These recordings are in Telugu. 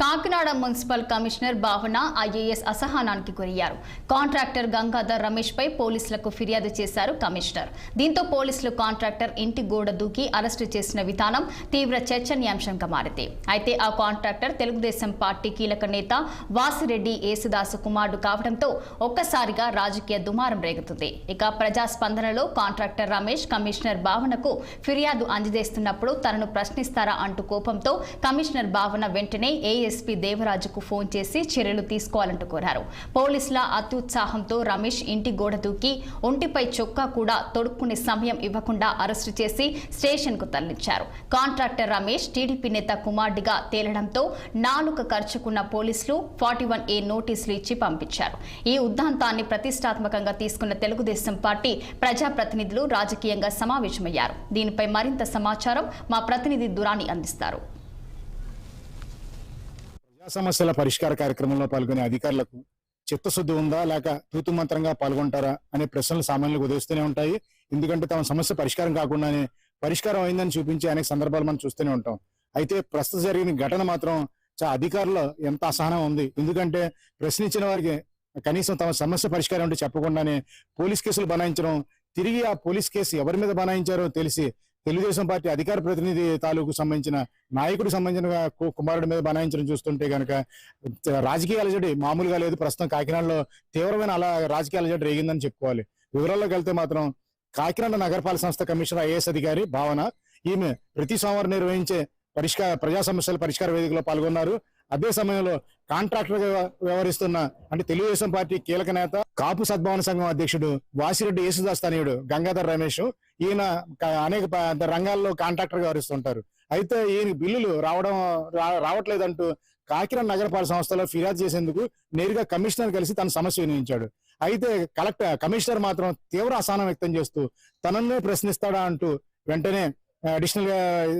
Kakinada municipal commissioner Bhavana IAS అసహనానికి గురయ్యారు. కాంట్రాక్టర్ గంగాధర్ రమేష్ పై పోలీసులకు ఫిర్యాదు చేశారు కమిషనర్. దీంతో పోలీసులు కాంట్రాక్టర్ ఇంటి గోడ దూకి అరెస్టు చేసిన విధానం తీవ్ర చర్చనీయాంశంగా మారింది. అయితే ఆ కాంట్రాక్టర్ తెలుగుదేశం పార్టీ కీలక నేత వాసిరెడ్డి యేసుదాసు కుమారుడు కావడంతో ఒక్కసారిగా రాజకీయ దుమారం రేగుతుంది. ఇక ప్రజాస్పందనలో కాంట్రాక్టర్ రమేష్ కమిషనర్ భావనకు ఫిర్యాదు అందజేస్తున్నప్పుడు తనను ప్రశ్నిస్తారా అంటూ కోపంతో కమిషనర్ భావన వెంటనే ఏఎస్పీ దేవరాజుకు ఫోన్ చేసి చర్యలు తీసుకోవాలంటూ కోరారు. పోలీసుల అత్యుత్సాహంతో రమేష్ ఇంటి గోడ దూకి ఒంటిపై చొక్కా కూడా తొడుక్కునే సమయం ఇవ్వకుండా అరెస్టు చేసి స్టేషన్కు తరలించారు. కాంట్రాక్టర్ రమేష్ టీడీపీ నేత కుమార్డిగా తేలడంతో నాలుక ఖర్చుకున్న పోలీసులు ఫార్టీ వన్ ఏ నోటీసులు ఇచ్చి పంపించారు. ఈ ఉద్దాంతాన్ని ప్రతిష్టాత్మకంగా తీసుకున్న తెలుగుదేశం పార్టీ ప్రజాప్రతినిధులు రాజకీయంగా సమావేశమయ్యారు. దీనిపై మరింత సమాచారం మా ప్రతినిధి దురాని అందిస్తారు. సమస్యల పరిష్కార కార్యక్రమంలో పాల్గొనే అధికారులకు చిత్తశుద్ధి ఉందా లేక తూతుమంత్రంగా పాల్గొంటారా అనే ప్రశ్నలు సామాన్యులకు ఉదయిస్తూనే ఉంటాయి. ఎందుకంటే తమ సమస్య పరిష్కారం కాకుండానే పరిష్కారం అయిందని చూపించే అనేక సందర్భాలు మనం చూస్తూనే ఉంటాం. అయితే ప్రస్తుతం జరిగిన ఘటన మాత్రం చా అధికారులు ఎంత అసహనం ఉంది. ఎందుకంటే ప్రశ్నించిన వారికి కనీసం తమ సమస్య పరిష్కారం అంటే చెప్పకుండానే పోలీస్ కేసులు బనాయించడం తిరిగి ఆ పోలీస్ కేసు ఎవరి మీద బనాయించారో తెలిసి తెలుగుదేశం పార్టీ అధికార ప్రతినిధి తాలూకు సంబంధించిన నాయకుడికి సంబంధించిన కుమారుడి మీద బనాయించడం చూస్తుంటే కనుక రాజకీయ అలజడి మామూలుగా లేదు. ప్రస్తుతం కాకినాడలో తీవ్రమైన అలా రాజకీయ అలజడి రేగిందని చెప్పుకోవాలి. వివరాల్లోకి వెళ్తే మాత్రం కాకినాడ నగరపాలక సంస్థ కమిషనర్ ఐఏఎస్ అధికారి భావన ఈమె ప్రతి సోమవారం నిర్వహించే పరిష్కార ప్రజా సమస్యల పరిష్కార వేదికలో పాల్గొన్నారు. అదే సమయంలో కాంట్రాక్టర్గా వ్యవహరిస్తున్న అంటే తెలుగుదేశం పార్టీ కీలక నేత కాపు సద్భావన సంఘం అధ్యక్షుడు వాసిరెడ్డి యేసుదాస్ తనయుడు గంగాధర్ రమేష్ ఈయన అనేక రంగాల్లో కాంట్రాక్టర్ వ్యవహరిస్తుంటారు. అయితే ఈయన బిల్లులు రావడం రా- రావట్లేదంటూ కాకినాడ నగరపాలక సంస్థలో ఫిర్యాదు చేసేందుకు నేరుగా కమిషనర్ కలిసి తన సమస్య వినియోగించాడు. అయితే కలెక్టర్ కమిషనర్ మాత్రం తీవ్ర అసహనం వ్యక్తం చేస్తూ తననే ప్రశ్నిస్తాడా అంటూ వెంటనే అడిషనల్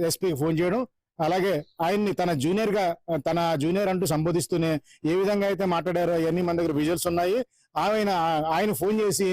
ఎస్పీకి ఫోన్ చేయడం అలాగే ఆయన్ని తన జూనియర్గా తన జూనియర్ అంటూ సంబోధిస్తూనే ఏ విధంగా అయితే మాట్లాడారో అవన్నీ మన దగ్గర విజువల్స్ ఉన్నాయి. ఆయన ఆయన ఫోన్ చేసి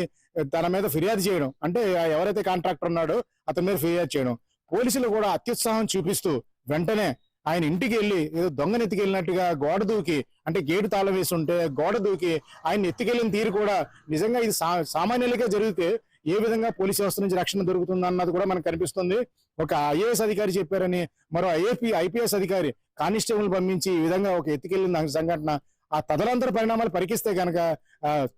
తన మీద ఫిర్యాదు చేయడం అంటే ఎవరైతే కాంట్రాక్టర్ ఉన్నాడో అతని మీద ఫిర్యాదు చేయడం పోలీసులు కూడా అత్యుత్సాహం చూపిస్తూ వెంటనే ఆయన ఇంటికి వెళ్ళి ఏదో దొంగని ఎత్తుకెళ్ళినట్టుగా గోడ దూకి అంటే గేటు తాళం వేసి ఉంటే గోడ దూకి ఆయన ఎత్తుకెళ్ళిన తీరు కూడా నిజంగా ఇది సా- సామాన్యులకే జరిగితే ఏ విధంగా పోలీస్ వ్యవస్థ నుంచి రక్షణ దొరుకుతుంది అన్నది కూడా మనకు కనిపిస్తుంది. ఒక ఐఏఎస్ అధికారి చెప్పారని మరో ఐఏపీ ఐపీఎస్ అధికారి కానిస్టేబుల్ పంపించి ఈ విధంగా ఒక ఎత్తుకెళ్ళిన సంఘటన. ఆ తదనంతర పరిణామాలు పరికిస్తే కనుక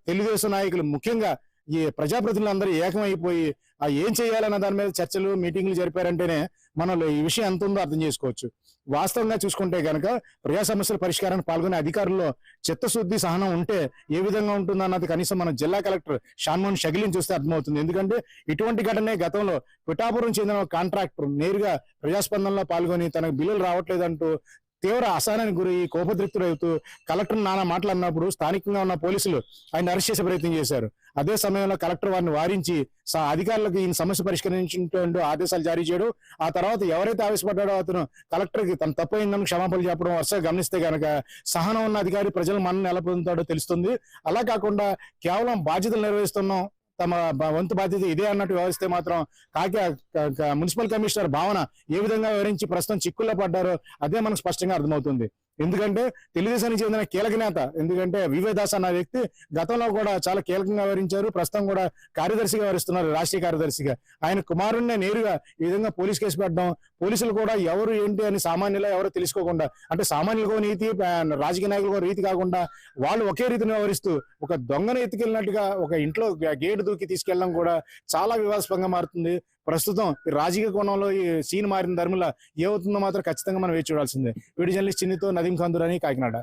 తెలుగుదేశం నాయకులు ముఖ్యంగా ఈ ప్రజాప్రతినిధులందరూ ఏకమైపోయి ఆ ఏం చేయాలన్న దాని మీద చర్చలు మీటింగ్లు జరిపారంటేనే మనలో ఈ విషయం ఎంత ఉందో అర్థం చేసుకోవచ్చు. వాస్తవంగా చూసుకుంటే గనక ప్రజా సమస్యల పరిష్కారానికి పాల్గొనే అధికారుల్లో చిత్తశుద్ధి సహనం ఉంటే ఏ విధంగా ఉంటుందన్నది కనీసం మన జిల్లా కలెక్టర్ షాన్మోహన్ షగిలిని చూస్తే అర్థమవుతుంది. ఎందుకంటే ఇటువంటి ఘటనే గతంలో పిఠాపురం చెందిన కాంట్రాక్టర్ నేరుగా ప్రజాస్పందనలో పాల్గొని తనకు బిల్లులు రావట్లేదంటూ తీవ్ర అసహనానికి గురి కోపదృక్తుడవుతూ కలెక్టర్ నానా మాటలు అన్నప్పుడు స్థానికంగా ఉన్న పోలీసులు ఆయన అరెస్ట్ చేసే ప్రయత్నం చేశారు. అదే సమయంలో కలెక్టర్ వారిని వారించి స- అధికారులకు ఈయన సమస్య పరిష్కరించుంటూ ఆదేశాలు జారీ చేయడం. ఆ తర్వాత ఎవరైతే ఆవేశపడ్డాడో అతను కలెక్టర్కి తన తప్పు అయిందని క్షమాపణలు చెప్పడం వరుసగా గమనిస్తే గనక సహనం ఉన్న అధికారి ప్రజలు మనల్ని ఎలా పొందుతాడో తెలుస్తుంది. అలా కాకుండా కేవలం బాధ్యతలు నిర్వహిస్తున్నాం. తమ వంతు బాధ్యత ఇదే అన్నట్టు వ్యవహరిస్తే మాత్రం కాకి మున్సిపల్ కమిషనర్ భావన ఏ విధంగా వివరించి ప్రస్తుతం చిక్కుల్లో పడ్డారో అదే మనకు స్పష్టంగా అర్థమవుతుంది. ఎందుకంటే తెలుగుదేశానికి చెందిన కీలక నేత ఎందుకంటే వివేదాస్ అన్న వ్యక్తి గతంలో కూడా చాలా కీలకంగా వ్యవహరించారు ప్రస్తుతం కూడా కార్యదర్శిగా వివరిస్తున్నారు రాష్ట్రీయ కార్యదర్శిగా. ఆయన కుమారుణ్ణి నేరుగా ఈ విధంగా పోలీస్ కేసు పెట్టడం పోలీసులు కూడా ఎవరు ఏంటి అని సామాన్యులు ఎవరు తెలుసుకోకుండా అంటే సామాన్యులకు నీతి రాజకీయ నాయకులకు రీతి కాకుండా వాళ్ళు ఒకే రీతిని వ్యవహరిస్తూ ఒక దొంగను ఎత్తుకెళ్ళినట్టుగా ఒక ఇంట్లో గేటు దూకి తీసుకెళ్ళడం కూడా చాలా వివాదాస్పదంగా మారుతుంది. ప్రస్తుతం ఈ రాజకీయ కోణంలో ఈ సీన్ మారిన ధర్మల ఏమవుతుందో మాత్రం ఖచ్చితంగా మనం వేచి చూడాల్సిందే. వీడియో జర్నలిస్ట్ చిన్నితో నదీం అని కాకినాడ.